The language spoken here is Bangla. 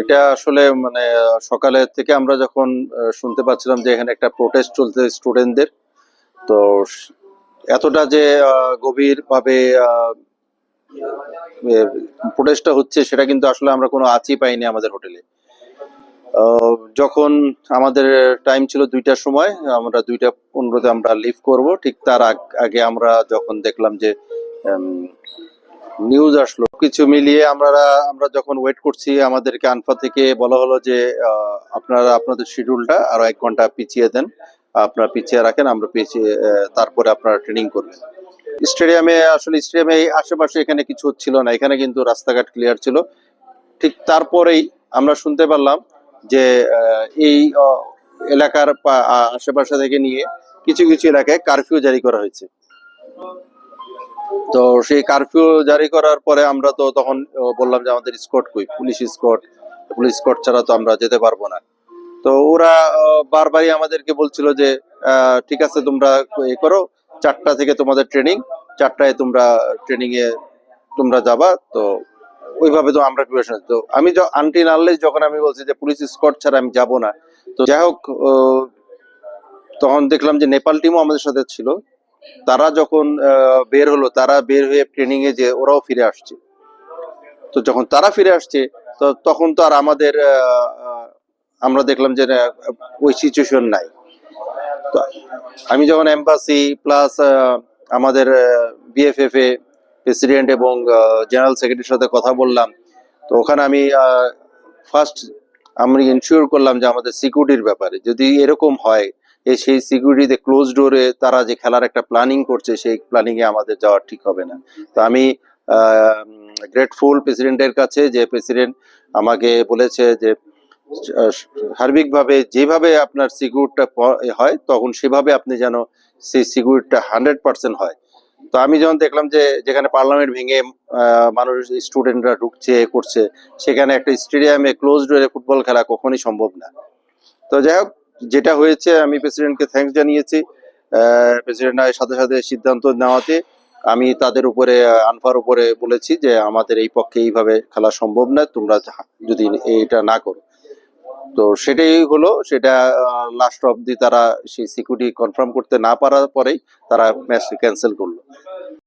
এটা আসলে মানে সকালে থেকে আমরা যখন শুনতে পাচ্ছিলাম যে এখানে একটা প্রোটেস্ট চলছে স্টুডেন্টদের তো এতটা যে গভীর ভাবে প্রোটেস্টটা হচ্ছে, সেটা কিন্তু আসলে আমরা কোনো আঁচই পাইনি আমাদের হোটেলে যখন আমাদের টাইম ছিল দুইটার সময়, আমরা দুইটা পনেরোতে আমরা লিভ করব, ঠিক তার আগে আমরা যখন দেখলাম যে নিউজ আসলো। কিছু মিলিয়ে আমরা আমরা যখন ওয়েট করছি, আমাদেরকে আনফা থেকে বলা হলো যে আপনারা, আপনাদের শিডিউলটা আরও এক ঘণ্টা পিছিয়ে দেন। আপনারা পিছিয়ে রাখেন, আমরা পিছিয়ে তারপরে আপনারা ট্রেনিং করবেন। স্টেডিয়ামে আসলে স্টেডিয়ামে আশেপাশে এখানে কিছু ছিল না, এখানে কিন্তু রাস্তাঘাট ক্লিয়ার ছিল। ঠিক তারপরেই আমরা শুনতে পারলাম যে এই এলাকার আশেপাশে থেকে নিয়ে কিছু কিছু এলাকায় কারফিউ জারি করা হয়েছে। তো সেই কারফিউ জারি করার পরে আমরা তো তখন বললাম যে আমাদের স্কট কই? পুলিশ স্কট পুলিশ স্কট ছাড়া তো আমরা যেতে পারব না। তো ওরা বারবারই আমাদেরকে বলছিল যে ঠিক আছে, তোমরা এ করো, চারটা থেকে তোমাদের ট্রেনিং চারটায় তোমরা ট্রেনিং এ তোমরা যাবা, তো ওইভাবে তো আমরা প্রিপারেশন তো আমি আনটি নানলে যখন আমি বলছি যে পুলিশ স্কট ছাড়া আমি যাব না, তো যাই হোক তখন দেখলাম যে নেপাল টিমও আমাদের সাথে ছিল। তারা যখন বের হলো, তারা বের হয়ে ট্রেনিং এ যে ওরাও ফিরে আসছে। তো যখন তারা ফিরে আসছে, তো তখন তো আর আমাদের আমরা দেখলাম যে ওই সিচুয়েশন নাই। তো আমি যখন এম্বাসি প্লাস আমাদের বিএফএফ এ প্রেসিডেন্ট এবং জেনারেল সেক্রেটারির সাথে কথা বললাম, তো ওখানে আমি ফার্স্ট আমি ইনশিওর করলাম যে আমাদের সিকিউরিটির ব্যাপারে, যদি এরকম হয় সেই সিকিউরিটিতে ক্লোজ ডোরে তারা যে খেলার একটা প্ল্যানিং করছে, সেই প্ল্যানিং এ আমাদের যাওয়া ঠিক হবে না। তো আমি গ্রেটফুল প্রেসিডেন্টের কাছে যে প্রেসিডেন্ট আমাকে বলেছে যে সার্বিকভাবে যেভাবে আপনার সিকিউরিটিটা হয়, তখন সেভাবে আপনি যেন সেই সিকিউরিটিটা হান্ড্রেড পার্সেন্ট হয়। তো আমি যখন দেখলাম যে, যেখানে পার্লামেন্ট ভেঙে মানুষ স্টুডেন্টরা ঢুকছে করছে, সেখানে একটা স্টেডিয়ামে ক্লোজ ডোরে ফুটবল খেলা কখনই সম্ভব না। তো যাই হোক যেটা হয়েছে, আমি প্রেসিডেন্টকে থ্যাঙ্কস জানিয়েছি। প্রেসিডেন্ট সাথে সাথে সিদ্ধান্ত নেওয়াতে আমি তাদের উপরে আনফার উপরে বলেছি যে আমাদের এই পক্ষে এইভাবে খেলা সম্ভব না তোমরা যদি এটা না করো। তো সেটাই হলো, সেটা লাস্ট অবধি তারা সেই সিকিউরিটি কনফার্ম করতে না পারার পরেই তারা ম্যাচ ক্যান্সেল করল।